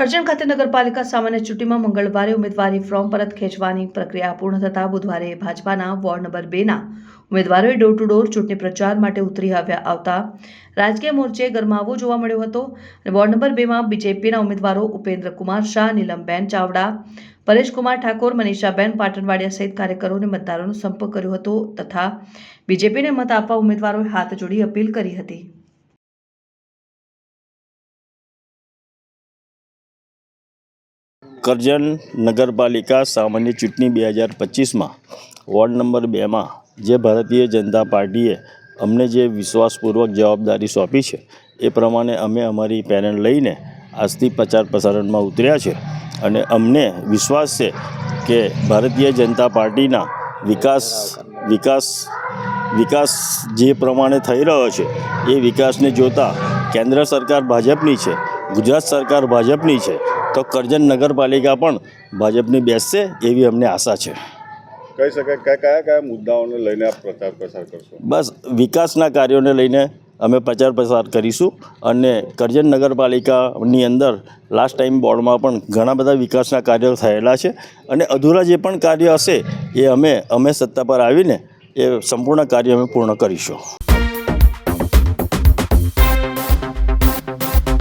કરજણ ખાતે નગરપાલિકા સામાન્ય ચૂંટણીમાં મંગળવારે ઉમેદવારી ફોર્મ પરત ખેંચવાની પ્રક્રિયા પૂર્ણ થતાં બુધવારે ભાજપાના વોર્ડ નંબર બેના ઉમેદવારોએ ડોર ટુ ડોર ચૂંટણી પ્રચાર માટે ઉતરી આવ્યા આવતા રાજકીય મોરચે ગરમાવો જોવા મળ્યો હતો. અને વોર્ડ નંબર બેમાં બીજેપીના ઉમેદવારો ઉપેન્દ્ર કુમાર શાહ, નીલમબેન ચાવડા પરેશકુમાર ઠાકોર, મનીષાબેન પાટણવાડિયા સહિત કાર્યકરોને મતદારોનો સંપર્ક કર્યો હતો તથા બીજેપીને મત આપવા ઉમેદવારોએ હાથ જોડી અપીલ કરી હતી. કરજણ નગરપાલિકા સામાન્ય ચૂંટણી બે હજાર પચીસમાં વોર્ડ નંબર બેમાં જે ભારતીય જનતા પાર્ટીએ અમને જે વિશ્વાસપૂર્વક જવાબદારી સોંપી છે, એ પ્રમાણે અમે અમારી પેનલ લઈને આજથી પ્રચાર પ્રસારણમાં ઉતર્યા છે અને અમને વિશ્વાસ છે કે ભારતીય જનતા પાર્ટીના વિકાસ વિકાસ વિકાસ જે પ્રમાણે થઈ રહ્યો છે, એ વિકાસને જોતા કેન્દ્ર સરકાર ભાજપની છે ગુજરાત સરકાર ભાજપની છે તો કરજણ નગરપાલિકા પણ ભાજપની બેસશે એવી અમને આશા છે. કહી શકાય કયા કયા કયા મુદ્દાઓને લઈને આપ પ્રચાર પ્રસાર કરશો? બસ વિકાસના કાર્યોને લઈને અમે પ્રચાર પ્રસાર કરીશું અને કરજણ નગરપાલિકાની અંદર લાસ્ટ ટાઈમ બોર્ડમાં પણ ઘણા બધા વિકાસના કાર્યો થયેલા છે અને અધૂરા જે પણ કાર્ય હશે એ અમે અમે સત્તા પર આવીને એ સંપૂર્ણ કાર્ય અમે પૂર્ણ કરીશું.